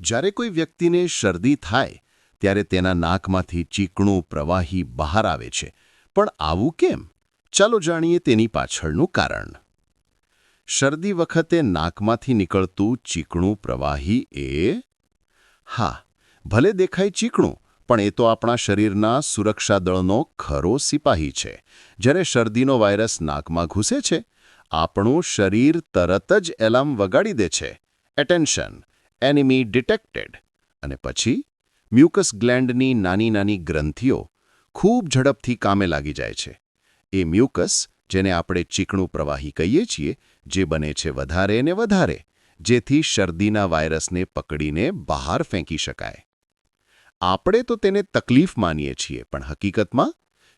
જ્યારે કોઈ વ્યક્તિને શરદી થાય, ત્યારે તેના નાકમાંથી ચીકણું પ્રવાહી બહાર આવે છે. પણ આવું કેમ? ચાલો જાણીએ તેની પાછળનું કારણ. શરદી વખતે નાકમાંથી નીકળતું ચીકણું પ્રવાહી એ હા, ભલે દેખાય ચીકણું, પણ એ તો આપણા શરીરના સુરક્ષા દળનો ખરો સિપાહી છે. જ્યારે શરદીનો વાયરસ નાકમાં ઘૂસે છે, આપણું શરીર તરત જ એલાર્મ વગાડી દે છે. એટેન્શન. એનિમી ડિટેક્ટેડ અને પછી મ્યુકસ ગ્લેન્ડની નાની નાની ગ્રંથિઓ ખૂબ ઝડપથી કામે લાગી જાય છે. એ મ્યુકસ જેને આપણે ચીકણું પ્રવાહી કહીએ છીએ, જે બને છે વધારે ને વધારે, જેથી શરદીના વાયરસને પકડીને બહાર ફેંકી શકાય. આપણે તો તેને તકલીફ માનીએ છીએ, પણ હકીકતમાં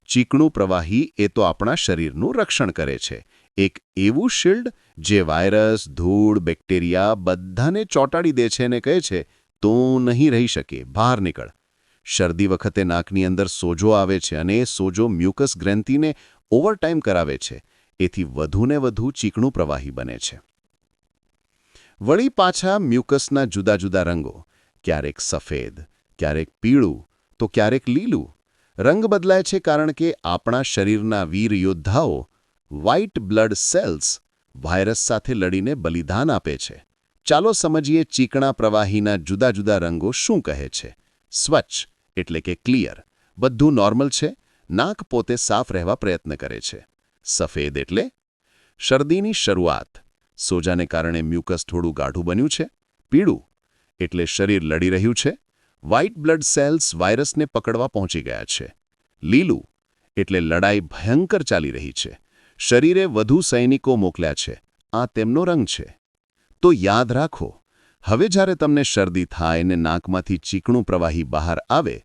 ચીકણું પ્રવાહી એ તો આપણા શરીરનું રક્ષણ કરે છે. એક એવું શિલ્ડ જે વાયરસ, ધૂળ, બેક્ટેરિયા બધાને ચોંટાડી દે છે અને કહે છે, તું નહીં રહી શકે, બહાર નીકળ. શરદી વખતે નાકની અંદર સોજો આવે છે અને એ સોજો મ્યુકસ ગ્રંથિને ઓવરટાઈમ કરાવે છે. એથી વધુને વધુ ચીકણું પ્રવાહી બને છે. વળી પાછા મ્યુકસના જુદા જુદા રંગો. ક્યારેક સફેદ, ક્યારેક પીળું, તો ક્યારેક લીલું. રંગ બદલાય છે કારણ કે આપણા શરીરના વીર યોદ્ધાઓ વ્હાઇટ બ્લડ સેલ્સ વાયરસ સાથે લડીને બલિદાન આપે છે. ચાલો સમજીએ ચીકણા પ્રવાહીના જુદા જુદા રંગો શું કહે છે. સ્વચ્છ એટલે કે ક્લિયર. બધું નોર્મલ છે. નાક પોતે સાફ રહેવા પ્રયત્ન કરે છે. સફેદ એટલે શરદીની શરૂઆત. સોજાને કારણે મ્યુકસ થોડું ગાઢું બન્યું છે. પીળું એટલે શરીર લડી રહ્યું છે. વ્હાઇટ બ્લડ સેલ્સ વાયરસને પકડવા પહોંચી ગયા છે. લીલું, એટલે લડાઈ ભયંકર ચાલી રહી છે. શરીરે વધુ સૈનિકો મોકલ્યા છે. આ તેમનો રંગ છે. તો યાદ રાખો, હવે જ્યારે તમને શરદી થાય ને નાકમાંથી ચીકણું પ્રવાહી બહાર આવે,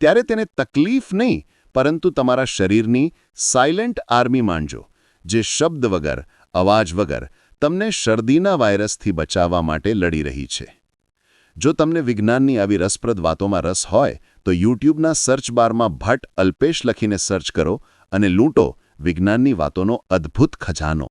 ત્યારે તેને તકલીફ નહીં, પરંતુ તમારા શરીરની સાયલેન્ટ આર્મી માનજો જે શબ્દ વગર, અવાજ વગર તમને શરદીના વાયરસથી બચાવવા માટે લડી રહી છે. જો તમને વિજ્ઞાનની આવી રસપ્રદ વાતોમાં રસ હોય, તો યુટ્યુબના સર્ચ બારમાં ભટ્ટ અલ્પેશ લખીને સર્ચ કરો અને લૂંટો વિજ્ઞાનની વાતોનો અદ્ભુત ખજાનો.